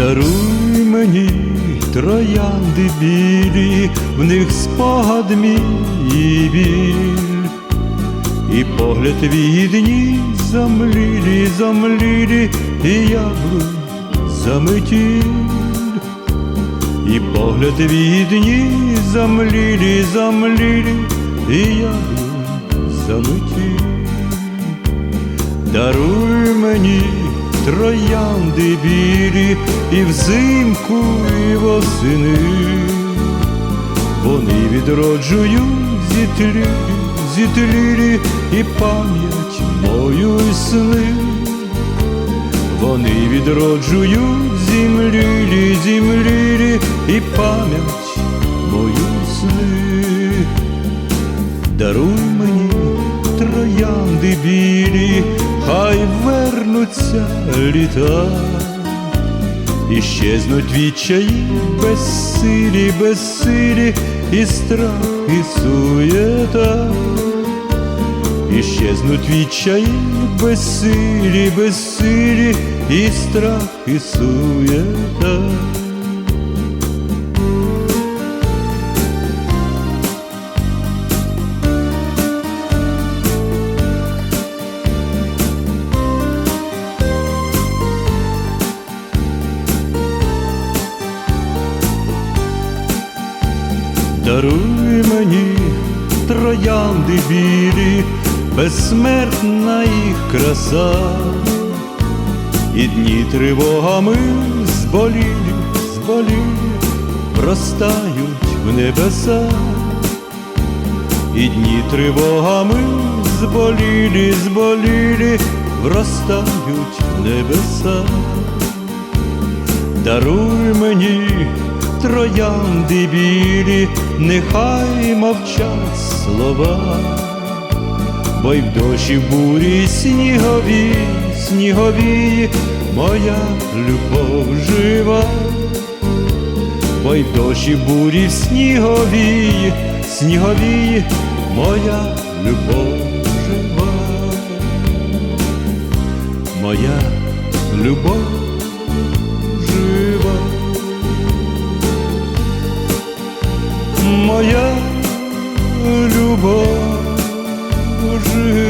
Даруй мені троянди білі, в них спогад мій біль, і погляд твій дні замлілі, замлілі, і яблунь заметіль, і погляд твій дні замлілі, замлілі, і яблунь заметіль. Даруй мені троянди білі і взимку, і восени, вони відроджують зітлілі, зітлілі і пам'ять мою і сни, вони відроджують зімлілі, зімлілі і пам'ять мою сни. Даруй мені троянди білі, вернуться літа, Іщезнуть щезнуть відчаї безсилі, безсилі, і страх, і суєта, Іщезнуть щезнуть відчаї безсилі, безсилі, і страх, і суєта. Даруй мені троянди білі, безсмертна їх краса, і дні тривогами зболілі, зболілі, простають в небеса, і дні тривогами зболілі, зболілі, вростають в небеса. Даруй мені троянди білі, нехай мовчать слова, бо й в дощі бурі снігові, снігові, моя любов жива, бо й в дощі бурі в снігові, снігові, моя любов жива, моя любов любов жив.